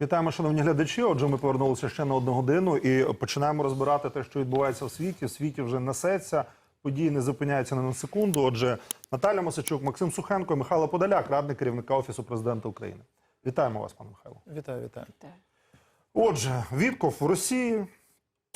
Вітаємо, шановні глядачі. Отже, ми повернулися ще на одну годину і починаємо розбирати те, що відбувається в світі. В світі вже несеться, події не зупиняються ні на секунду. Отже, Наталя Мосичук, Максим Сухенко і Михайло Подоляк, радник керівника Офісу президента України. Вітаємо вас, пане Михайло. Вітаю, вітаю. Отже, Вітков в Росії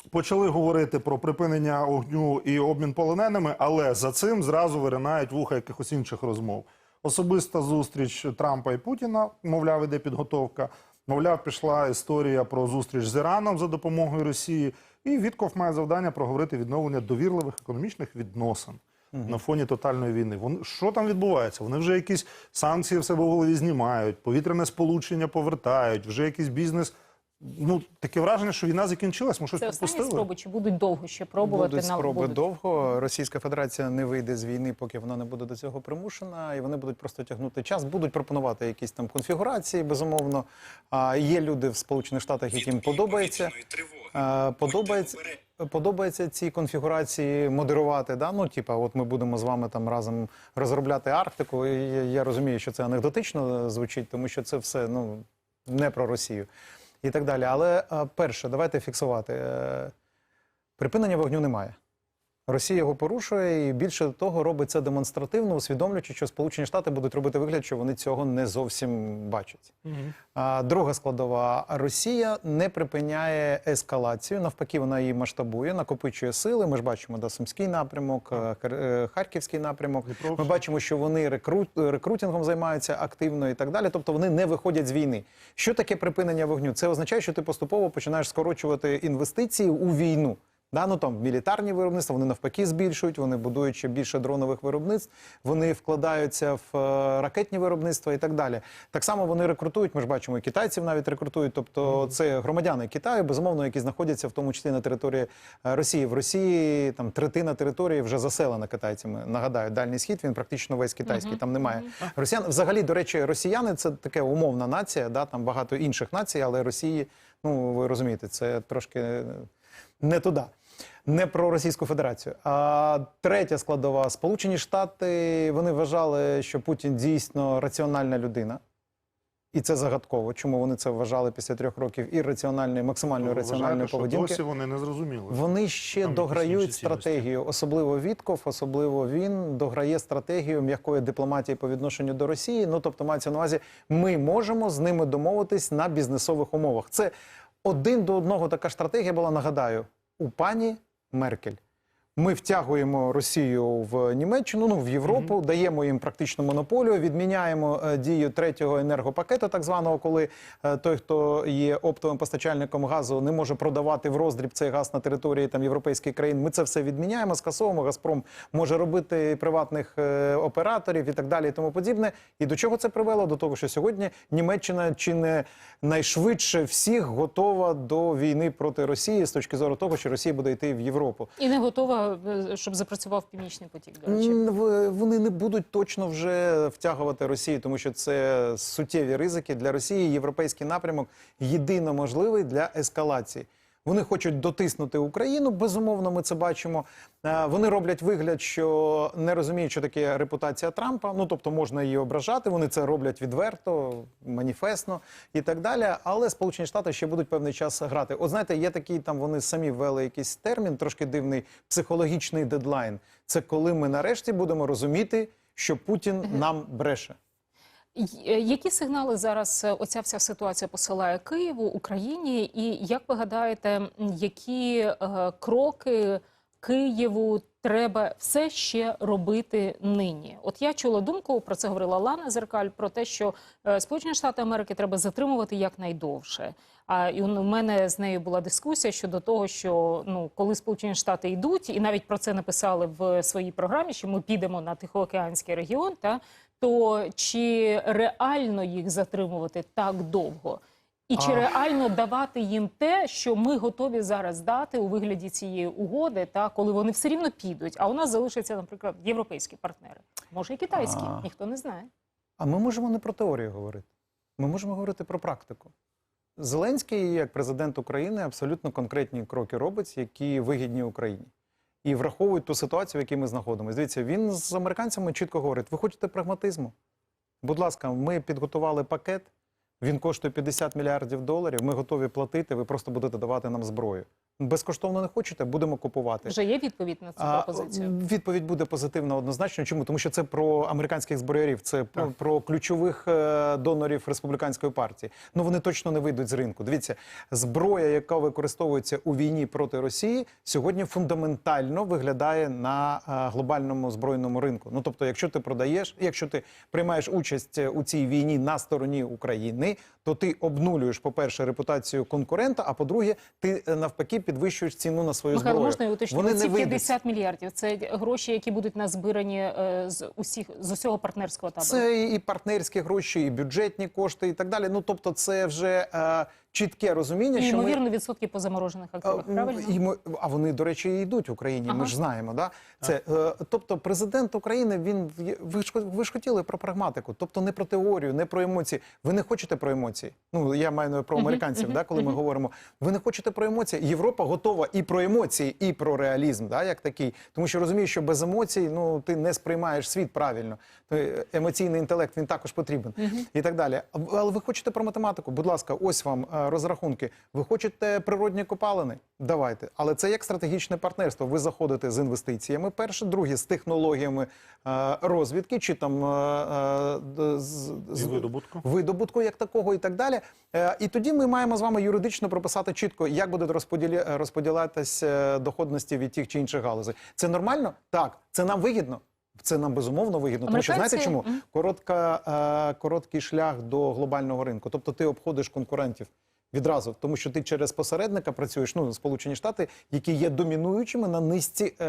почали говорити про припинення огню і обмін полоненими, але за цим зразу виринають вуха якихось інших розмов. Особиста зустріч Трампа і Путіна, мовляв, іде підготовка. Мовляв, пішла історія про зустріч з Іраном за допомогою Росії. І Вітков має завдання проговорити відновлення довірливих економічних відносин на фоні тотальної війни. Вони що там відбувається? Вони вже якісь санкції в себе в голові знімають, повітряне сполучення повертають, вже якийсь бізнес. Ну таке враження, що війна закінчилась. Ми щось Це останні пропустили. спроби, чи будуть довго ще пробувати Будуть на спроби будуть? довго. Російська Федерація не вийде з війни, поки вона не буде до цього примушена, і вони будуть просто тягнути час. Будуть пропонувати якісь там конфігурації, безумовно. А є люди в Сполучених Штатах, яким подобається. А, подобається. Подобається ці конфігурації модерувати, да? ну, типа, от ми будемо з вами там разом розробляти Арктику. І я, я розумію, що це анекдотично звучить, тому що це все ну, не про Росію і так далі. Але перше, давайте фіксувати. Е, Припинення вогню немає. Росія його порушує і більше того робить це демонстративно, усвідомлюючи, що Сполучені Штати будуть робити вигляд, що вони цього не зовсім бачать. А, друга складова Росія не припиняє ескалацію. Навпаки, вона її масштабує, накопичує сили. Ми ж бачимо да, Сумський напрямок, е, е, Харківський напрямок. Ми бачимо, що вони рекрут, рекрутингом займаються активно і так далі. Тобто вони не виходять з війни. Що таке припинення вогню? Це означає, що ти поступово починаєш скорочувати інвестиції у війну. Да, ну там мілітарні виробництва вони навпаки збільшують, вони будують ще більше дронових виробництв, вони вкладаються в е, ракетні виробництва і так далі. Так само вони рекрутують. Ми ж бачимо, і китайців навіть рекрутують. Тобто, це громадяни Китаю, безумовно, які знаходяться в тому числі на території е, Росії. В Росії там третина території вже заселена китайцями. Нагадаю, дальній схід він практично весь китайський. Там немає росіян. Взагалі, до речі, росіяни це таке умовна нація. Да, там багато інших націй, але Росії, ну ви розумієте, це трошки не туди. Не про Російську Федерацію. А третя складова Сполучені Штати вони вважали, що Путін дійсно раціональна людина. І це загадково. Чому вони це вважали після трьох років максимально раціональної Вважаєте, що поведінки? Досі вони не зрозуміли. Вони ще Там дограють стратегію, особливо Вітков, особливо він дограє стратегію м'якої дипломатії по відношенню до Росії. Ну тобто мається на увазі, ми можемо з ними домовитись на бізнесових умовах. Це один до одного така стратегія була. Нагадаю, у пані Меркель. Ми втягуємо Росію в Німеччину, ну в Європу, даємо їм практично монополію, відміняємо е, дію третього енергопакету, так званого, коли е, той, хто є оптовим постачальником газу, не може продавати в роздріб цей газ на території там європейських країн. Ми це все відміняємо, скасовуємо. Газпром може робити приватних е, операторів і так далі, і тому подібне. І до чого це привело? До того, що сьогодні Німеччина чи не найшвидше всіх готова до війни проти Росії з точки зору того, що Росія буде йти в Європу. І не готова, е, щоб запрацював північний потік. До речі. Вони не будуть точно вже втягувати Росію, тому що це суттєві ризики для Росії. Європейський напрямок єдино можливий для ескалації. Вони хочуть дотиснути Україну. Безумовно, ми це бачимо. Е, Вони роблять вигляд, що не розуміють, що таке репутація Трампа. Ну тобто можна її ображати. Вони це роблять відверто, маніфестно і так далі. Але Сполучені Штати ще будуть певний час грати. От знаєте, є такий там. Вони самі ввели якийсь термін, трошки дивний психологічний дедлайн. Це коли ми нарешті будемо розуміти, що Путін нам бреше. Е, Які сигнали зараз е, оця вся ситуація посилає Києву, Україні? І як ви гадаєте, які е, кроки Києву треба все ще робити нині? От я чула думку про це говорила Лана Зеркаль про те, що Сполучені Штати Америки треба затримувати якнайдовше. А і у мене з нею була дискусія щодо того, що ну коли Сполучені Штати йдуть, і навіть про це написали в своїй програмі, що ми підемо на Тихоокеанський регіон, та то чи реально їх затримувати так довго? І чи А. реально давати їм те, що ми готові зараз дати у вигляді цієї угоди, та коли вони все рівно підуть? А у нас залишаться, наприклад, європейські партнери, може і китайські, А. ніхто не знає. А ми можемо не про теорію говорити. Ми можемо говорити про практику. Зеленський, як президент України, абсолютно конкретні кроки робить, які вигідні Україні. І враховують ту ситуацію, в якій ми знаходимося. Дивіться, він з американцями чітко говорить: ви хочете прагматизму? Будь ласка, ми підготували пакет. Він коштує 50 мільярдів доларів. Ми готові платити. Ви просто будете давати нам зброю. Безкоштовно не хочете, будемо купувати. Вже є відповідь на цю А, пропозицію. Відповідь буде позитивна однозначно. Чому? Тому що це про американських зброярів, це про, про ключових е, донорів республіканської партії. Ну вони точно не вийдуть з ринку. Дивіться, зброя, яка використовується у війні проти Росії, сьогодні фундаментально виглядає на е, глобальному збройному ринку. Ну тобто, якщо ти продаєш, якщо ти приймаєш участь у цій війні на стороні України, то ти обнулюєш, по-перше, репутацію конкурента, а по-друге, ти е, навпаки підвищуєш ціну на свою Михайло, зброю. можна я уточню? Вони Ці не 50 мільярдів це гроші, які будуть назбирані е, з усіх з усього партнерського табору. Це і партнерські гроші, і бюджетні кошти, і так далі. Ну тобто, це вже е, чітке розуміння, І, що ми ймовірно, відсотки по заморожених активах. Правильно? і ми- а вони, до речі, і йдуть в Україні. Ага. Ми ж знаємо, да? Це е, тобто, президент України він ви ж ви ж хотіли про прагматику, тобто не про теорію, не про емоції. Ви не хочете про емоції. Ну я маю про американців, да, коли ми говоримо. Ви не хочете про емоції. Європа готова і про емоції, і про реалізм, да, як такий. Тому що розумієш, що без емоцій ну ти не сприймаєш світ правильно. Е, Емоційний інтелект він також потрібен і так далі. Але ви хочете про математику? Будь ласка, ось вам е, розрахунки. Ви хочете природні копалини? Давайте. Але це як стратегічне партнерство. Ви заходите з інвестиціями. Перше, друге з технологіями е, розвідки, чи там е, е, з, видобутку. видобутку як такого, і так далі. І тоді ми маємо з вами юридично прописати чітко, як буде розподілі, розподілятися доходності від тих чи інших галузей. Це нормально? Так. Це нам вигідно. Це нам безумовно вигідно. Тому що знаєте чому? Коротка, короткий шлях до глобального ринку. Тобто ти обходиш конкурентів. Відразу, тому що ти через посередника працюєш, ну Сполучені Штати, які є домінуючими на низці е,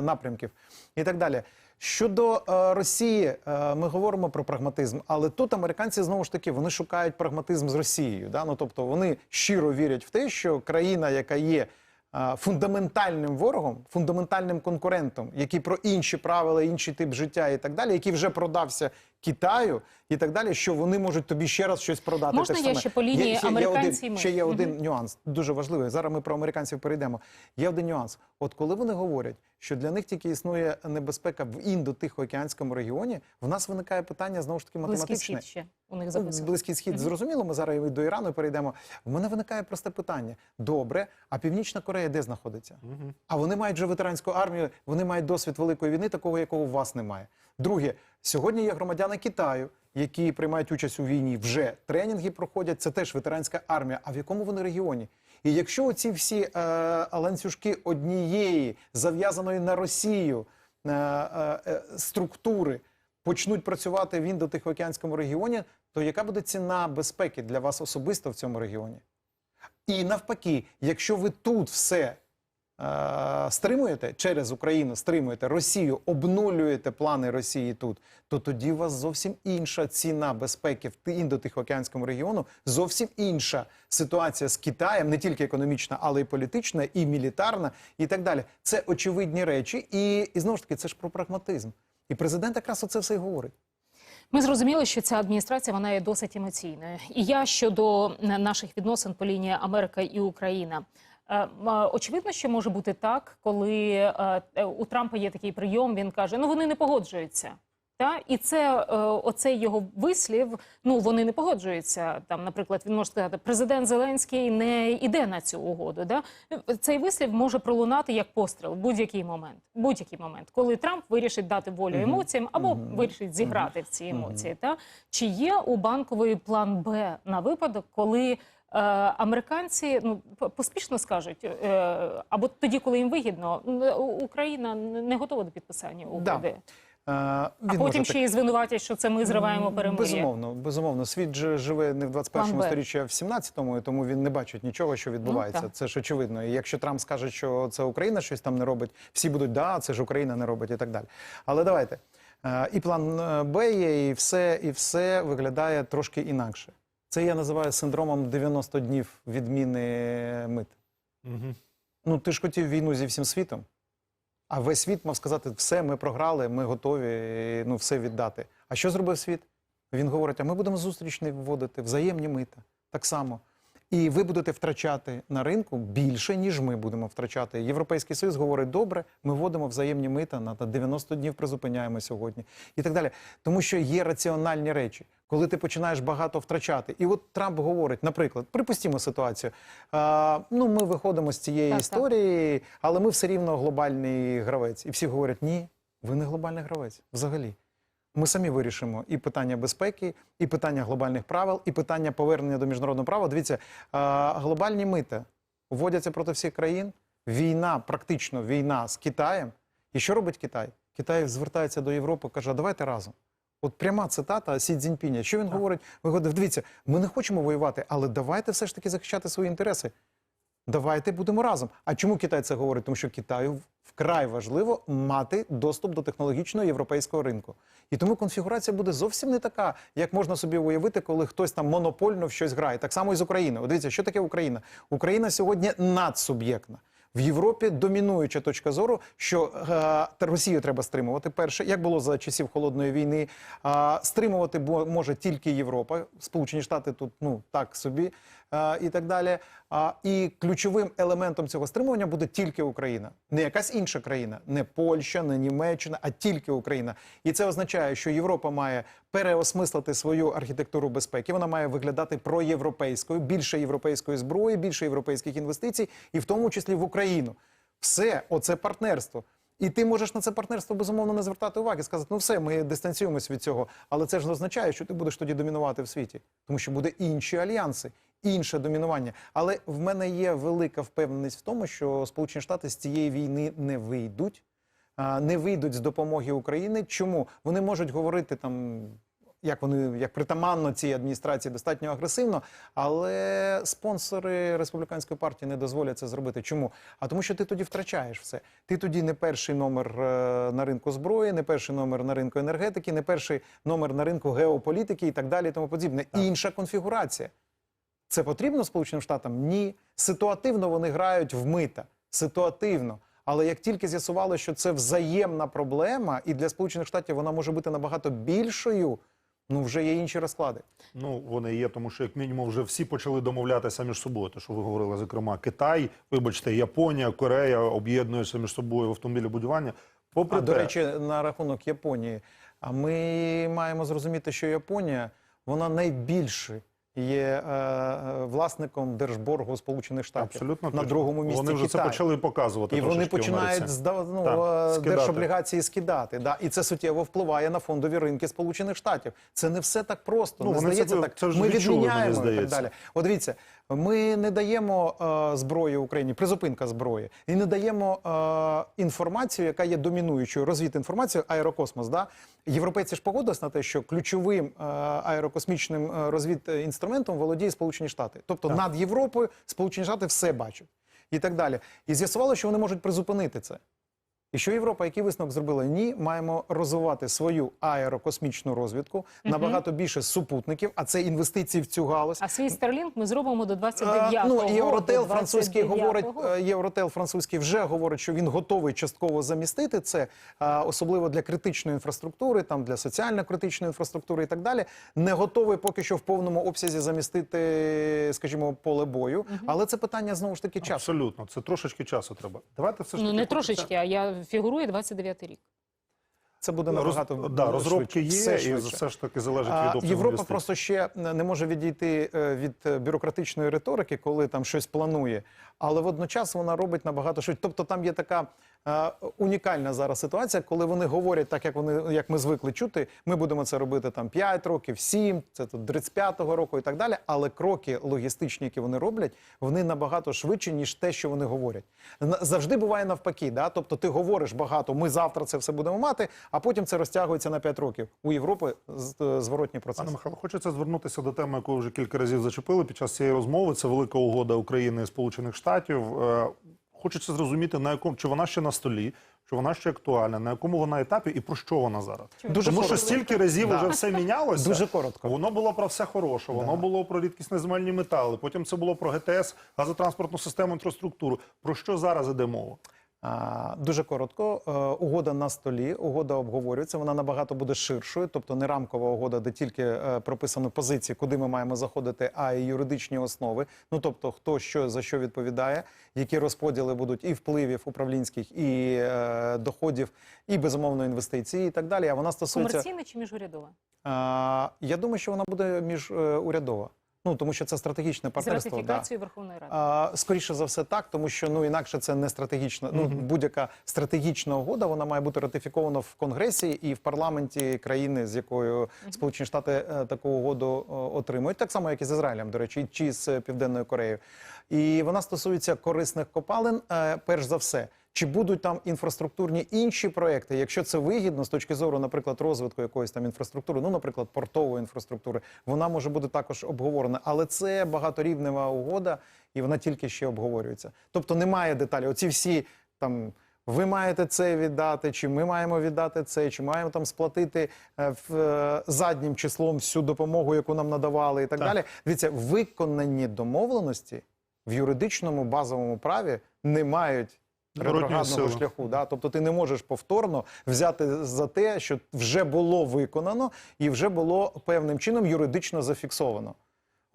напрямків, і так далі. Щодо е, Росії, е, ми говоримо про прагматизм, але тут американці знову ж таки вони шукають прагматизм з Росією. Да? Ну, тобто вони щиро вірять в те, що країна, яка є е, фундаментальним ворогом, фундаментальним конкурентом, який про інші правила, інший тип життя і так далі, який вже продався Китаю і так далі, що вони можуть тобі ще раз щось продати. Можна Те я саме. ще по лінії Є- ще є американці один, ще є один нюанс, дуже важливий. Зараз ми про американців перейдемо. Є один нюанс. От коли вони говорять, що для них тільки існує небезпека в індо-тихоокеанському регіоні, в нас виникає питання знову ж таки Близький схід ще у них записано. Близький схід зрозуміло. Ми зараз і до Ірану перейдемо. В мене виникає просте питання: добре, а Північна Корея де знаходиться? А вони мають вже ветеранську армію, вони мають досвід великої війни, такого якого у вас немає. Друге, сьогодні є громадяни Китаю, які приймають участь у війні, вже тренінги проходять. Це теж ветеранська армія. А в якому вони регіоні? І якщо оці всі е, ланцюжки однієї зав'язаної на Росію е, е, е, структури почнуть працювати в індо-тихоокеанському регіоні, то яка буде ціна безпеки для вас особисто в цьому регіоні? І навпаки, якщо ви тут все стримуєте через Україну, стримуєте Росію, обнулюєте плани Росії тут, то тоді у вас зовсім інша ціна безпеки в Ти- індо-тихоокеанському регіону, зовсім інша ситуація з Китаєм, не тільки економічна, але й політична, і мілітарна, і так далі. Це очевидні речі, і, і знову ж таки, це ж про прагматизм. І президент якраз оце все й говорить. Ми зрозуміли, що ця адміністрація вона є досить емоційною. І я щодо е, наших відносин по лінії Америка і Україна. Е, Очевидно, що може бути так, коли е, е, у Трампа є такий прийом, він каже: ну вони не погоджуються. Та і це оцей його вислів. Ну вони не погоджуються. Там, наприклад, він може сказати, президент Зеленський не йде на цю угоду. Да? Цей вислів може пролунати як постріл в будь-який момент. Будь-який момент, коли Трамп вирішить дати волю емоціям або вирішить зіграти в ці емоції. Та чи є у банкової план Б на випадок, коли американці ну поспішно скажуть, е, або тоді, коли їм вигідно, Україна не готова до підписання угоди. Е, А він потім ще й звинуватять, що це ми зриваємо перемир'я. Безумовно, безумовно. Світ же живе не в 21 План Б. сторіччі, а в 17-му, і тому він не бачить нічого, що відбувається. Ну, це ж очевидно. І якщо Трамп скаже, що це Україна щось там не робить, всі будуть да, це ж Україна не робить і так далі. Але давайте. Е, І план е, Б є, і все, і все виглядає трошки інакше. Це я називаю синдромом 90 днів відміни мит. Ну, ти ж хотів війну зі всім світом. А весь світ мав сказати, все, ми програли, ми готові ну, все віддати. А що зробив світ? Він говорить: а ми будемо зустрічний вводити, взаємні мита. Так само. І ви будете втрачати на ринку більше, ніж ми будемо втрачати. Європейський Союз говорить, добре, ми вводимо взаємні мита на 90 днів призупиняємо сьогодні і так далі. Тому що є раціональні речі, коли ти починаєш багато втрачати. І от Трамп говорить, наприклад, припустімо ситуацію. А, ну, ми виходимо з цієї Так, так. історії, але ми все рівно глобальний гравець. І всі говорять, ні, ви не глобальний гравець взагалі. Ми самі вирішимо і питання безпеки, і питання глобальних правил, і питання повернення до міжнародного права. Дивіться, глобальні мита вводяться проти всіх країн. Війна, практично війна з Китаєм. І що робить Китай? Китай звертається до Європи, каже: давайте разом. От пряма цитата Сі Цзіньпіня. Що він говорить? Ви говорите, дивіться, ми не хочемо воювати, але давайте все ж таки захищати свої інтереси. Давайте будемо разом. А чому Китай це говорить? Тому що Китаю вкрай важливо мати доступ до технологічного європейського ринку. І тому конфігурація буде зовсім не така, як можна собі уявити, коли хтось там монопольно в щось грає. Так само і з України. От дивіться, що таке Україна? Україна сьогодні надсуб'єктна. В Європі домінуюча точка зору, що е, Росію треба стримувати. Перше, як було за часів холодної війни, е, стримувати може тільки Європа, Сполучені Штати тут ну так собі і так далі. І ключовим елементом цього стримування буде тільки Україна, не якась інша країна, не Польща, не Німеччина, а тільки Україна. І це означає, що Європа має переосмислити свою архітектуру безпеки. Вона має виглядати проєвропейською, більше європейської зброї, більше європейських інвестицій, і в тому числі в Україну. Все, оце партнерство. І ти можеш на це партнерство безумовно не звертати уваги, сказати, ну все, ми дистанціюємось від цього. Але це ж не означає, що ти будеш тоді домінувати в світі, тому що буде інші альянси, інше домінування. Але в мене є велика впевненість в тому, що Сполучені Штати з цієї війни не вийдуть, не вийдуть з допомоги України. Чому вони можуть говорити там? Як вони як притаманно цій адміністрації достатньо агресивно, але спонсори республіканської партії не дозволять це зробити. Чому? А тому, що ти тоді втрачаєш все. Ти тоді не перший номер е, на ринку зброї, не перший номер на ринку енергетики, не перший номер на ринку геополітики і так далі. І тому подібне. Інша конфігурація. Це потрібно Сполученим Штатам? Ні. Ситуативно вони грають в мита. Ситуативно. Але як тільки з'ясували, що це взаємна проблема, і для Сполучених Штатів вона може бути набагато більшою, ну вже є інші розклади. Ну, вони є, тому що як мінімум вже всі почали домовлятися між собою. Те, що ви говорили, зокрема, Китай, вибачте, Японія, Корея об'єднуються між собою в автомобілебудування. Попри А те, до речі, на рахунок Японії. А ми маємо зрозуміти, що Японія вона найбільший є е, е, власником держборгу Сполучених Штатів абсолютно на другому місці. Вони вже Китай. це почали показувати. І вони починають Америці. ну, Так, е, держоблігації скидати. Да? І це суттєво впливає на фондові ринки Сполучених Штатів. Це не все так просто. Ну, не вони це- здається так. це ж Ми відчули, мені відміняємо і так далі. От дивіться, ми не даємо е, зброї Україні, призупинка зброї, і не даємо е, інформацію, яка є домінуючою, розвід інформацію, аерокосмос. Да? Європейці ж погодились на те, що ключовим е, аерокосмічним розвід інструментом володіє Сполучені Штати. Тобто над Європою Сполучені Штати все бачать і так далі. І з'ясувало, що вони можуть призупинити це. І що Європа, який висновок зробила? Ні, маємо розвивати свою аерокосмічну розвідку набагато більше супутників, а це інвестиції в цю галузь. А свій Starlink ми зробимо до А, 29-го. Ну, Євротел французький говорить, е, Євротел французький вже говорить, що він готовий частково замістити це, особливо для критичної інфраструктури, там для соціально-критичної інфраструктури і так далі. Не готовий поки що в повному обсязі замістити, скажімо, поле бою. Але це питання знову ж таки часу. Абсолютно, це трошечки часу треба. Давайте все ж Ну не трошечки, а я фігурує 29-й рік. Це буде Роз- набагато да, ну, розробки є, все і все ж таки залежить від обсягу Європа просто ще не може відійти е, від е, бюрократичної риторики, коли там щось планує, але водночас вона робить набагато швидше. Тобто там є така е, унікальна зараз ситуація, коли вони говорять так, як вони як ми звикли чути. Ми будемо це робити там 5 років, 7, це тут 35-го року і так далі. Але кроки логістичні, які вони роблять, вони набагато швидше, ніж те, що вони говорять. Завжди буває навпаки. Да? Тобто ти говориш багато, ми завтра це все будемо мати, а потім це розтягується на 5 років. У Європи е, зворотній процес. Пане Михайло, хочеться звернутися до теми, яку вже кілька разів зачепили під час цієї розмови. Це велика угода України і Сполучених Штатів. Е, Хочеться зрозуміти, на якому чи вона ще на столі, чи вона ще актуальна, на якому вона етапі і про що вона зараз. Дуже Тому що стільки разів Да. вже все мінялося. Дуже коротко. Воно було про все хороше, воно було про рідкісні земельні метали. Потім це було про ГТС, газотранспортну систему, інфраструктуру. Про що зараз іде мова? Дуже коротко. Е, Угода на столі, угода обговорюється. Вона набагато буде ширшою, тобто не рамкова угода, де тільки е, прописано позиції, куди ми маємо заходити, а й юридичні основи. Ну тобто, хто що за що відповідає, які розподіли будуть і впливів управлінських, і е, доходів, і безумовно інвестицій, і так далі. А вона стосується Комерційне чи міжурядове? а, я думаю, що вона буде міжурядова. Ну тому що це стратегічне З партнерство. да. Верховної Ради. А, скоріше за все, так, тому що ну інакше це не стратегічна. Ну будь-яка стратегічна угода вона має бути ратифікована в Конгресі і в парламенті країни, з якою Сполучені Штати е, таку угоду отримують, так само як і з Ізраїлем, до речі, чи з е, Південною Кореєю. І вона стосується корисних копалин, е, перш за все. Чи будуть там інфраструктурні інші проекти, якщо це вигідно з точки зору, наприклад, розвитку якоїсь там інфраструктури, ну, наприклад, портової інфраструктури, вона може бути також обговорена, але це багаторівнева угода, і вона тільки ще обговорюється. Тобто немає деталі. Оці всі там. Ви маєте це віддати, чи ми маємо віддати це, чи маємо там сплатити е, в, е, заднім числом всю допомогу, яку нам надавали, і так, Так. далі. Дивіться, виконані домовленості в юридичному базовому праві не мають ретроградного шляху. Да? Тобто ти не можеш повторно взяти за те, що вже було виконано і вже було певним чином юридично зафіксовано.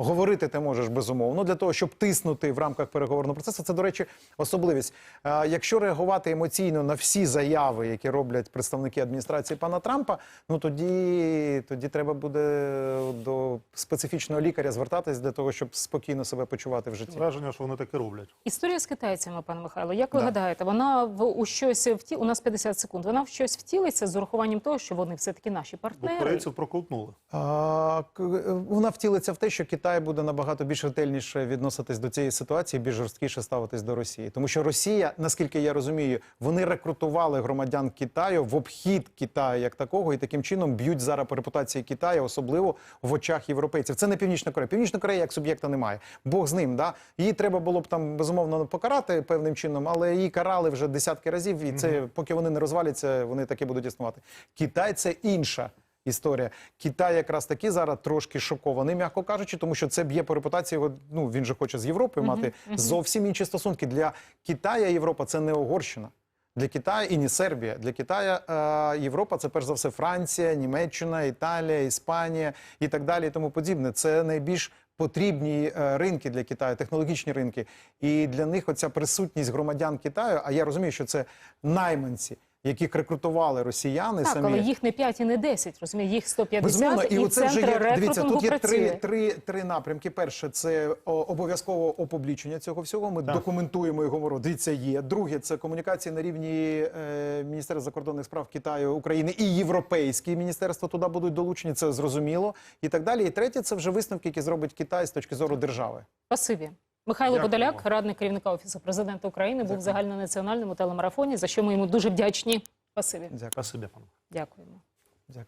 Говорити ти можеш безумовно для того, щоб тиснути в рамках переговорного процесу. Це, до речі, особливість. Якщо реагувати емоційно на всі заяви, які роблять представники адміністрації пана Трампа, ну тоді, тоді треба буде до специфічного лікаря звертатись для того, щоб спокійно себе почувати в житті. Враження, що вони таке роблять. Історія з китайцями, пане Михайло. Як ви Да. гадаєте, вона в у щось вті... У нас 50 секунд. Вона в щось втілиться з урахуванням того, що вони все таки наші Бо партнери. корейців проковтнули. А, к- вона втілиться в те, що Китай буде набагато більш ретельніше відноситись до цієї ситуації, більш жорсткіше ставитись до Росії. Тому що Росія, наскільки я розумію, вони рекрутували громадян Китаю в обхід Китаю як такого, і таким чином б'ють зараз по репутації Китаю, особливо в очах європейців. Це не Північна Корея. Північна Корея як суб'єкта немає. Бог з ним. Да? Її треба було б там безумовно покарати певним чином, але її карали вже десятки разів. І це поки вони не розваляться, вони таки будуть існувати. Китай це інша історія. Китай якраз таки зараз трошки шокований, м'яко кажучи, тому що це б'є по репутації. Його, ну він же хоче з Європою мати зовсім інші стосунки. Для Китая Європа це не Угорщина. Для Китаю і не Сербія. Для Китая е, Європа це перш за все Франція, Німеччина, Італія, Іспанія і так далі. І тому подібне. Це найбільш потрібні е, ринки для Китаю, технологічні ринки. І для них оця присутність громадян Китаю. А я розумію, що це найманці, яких рекрутували росіяни Так, самі. але їх не 5 і не 10, розуміє, їх 150, Безумовно, і, і оце вже є. Дивіться, тут є три, три, три напрямки. Перше, це обов'язково опублічення цього всього. Ми документуємо і говоримо. Дивіться, є. Друге, це комунікації на рівні е, Міністерства закордонних справ Китаю, України і Європейські міністерства туди будуть долучені. Це зрозуміло і так далі. І третє, це вже висновки, які зробить Китай з точки зору держави. Спасибі. Михайло Дякую. Подоляк, радник керівника офісу президента України, був в загальнонаціональному телемарафоні, за що ми йому дуже вдячні. Спасибі. Дякую. Спасибі, пане. Дякуємо.